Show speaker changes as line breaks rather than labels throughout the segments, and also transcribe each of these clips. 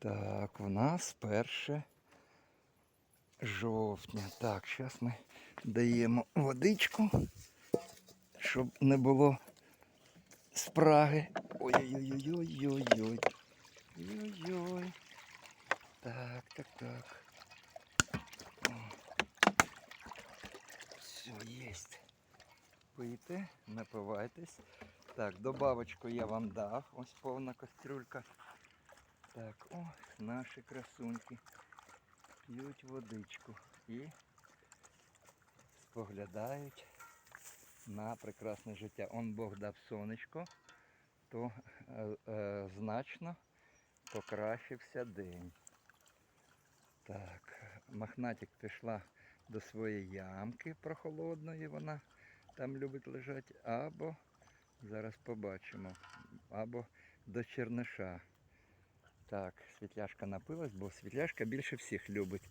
Так, у нас перше жовтня. Так, зараз ми даємо водичку, щоб не було спраги. Ой-ой-ой-ой-ой-ой. Ой-ой. Так, так, так. Все, єсть. Пийте, напивайтесь. Так, добавочку я вам дав. Ось повна кастрюлька. Так, о, наші красуньки п'ють водичку і споглядають на прекрасне життя. Он Бог дав сонечко, то е, е, значно покращився день. Так, мохнатик пішла до своєї ямки прохолодної, вона там любить лежати, або зараз побачимо, або до черниша. Так, світляшка напилась, бо світляшка більше всіх любить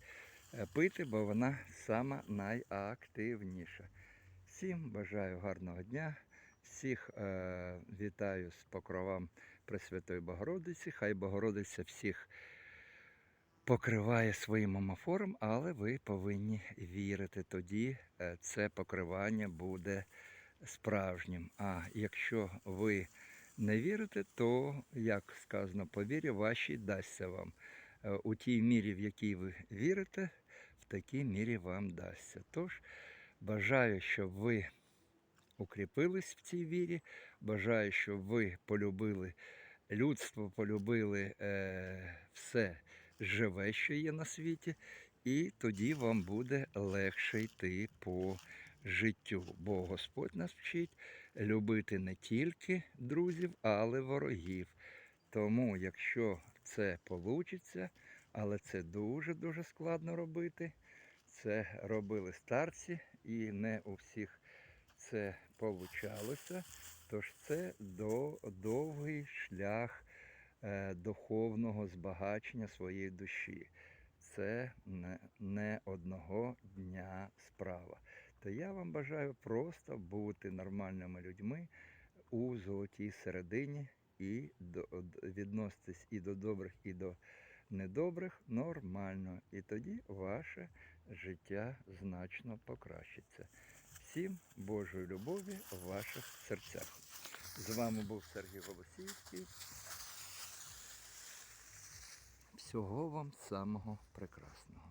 е, пити, бо вона сама найактивніша. Всім бажаю гарного дня. Всіх е, вітаю з покровам Пресвятої Богородиці. Хай Богородиця всіх покриває своїм омофором, але ви повинні вірити. Тоді е, це покривання буде справжнім. А якщо ви не вірите, то, як сказано, по вірі вашій дасться вам. Е, У тій мірі, в якій ви вірите, в такій мірі вам дасться. Тож бажаю, щоб ви укріпились в цій вірі. Бажаю, щоб ви полюбили людство, полюбили е, все живе, що є на світі, і тоді вам буде легше йти по життю. Бо Господь нас вчить любити не тільки друзів, але ворогів. Тому, якщо це вийде, але це дуже-дуже складно робити. Це робили старці, і не у всіх це получалося. Тож це до, довгий шлях е, духовного збагачення своєї душі. Це не одного дня справа. То я вам бажаю просто бути нормальними людьми у золотій середині і відноситись і до добрих, і до недобрих нормально. І тоді ваше життя значно покращиться. Всім Божої любові в ваших серцях. З вами був Сергій Голосіївський. Всього вам самого прекрасного.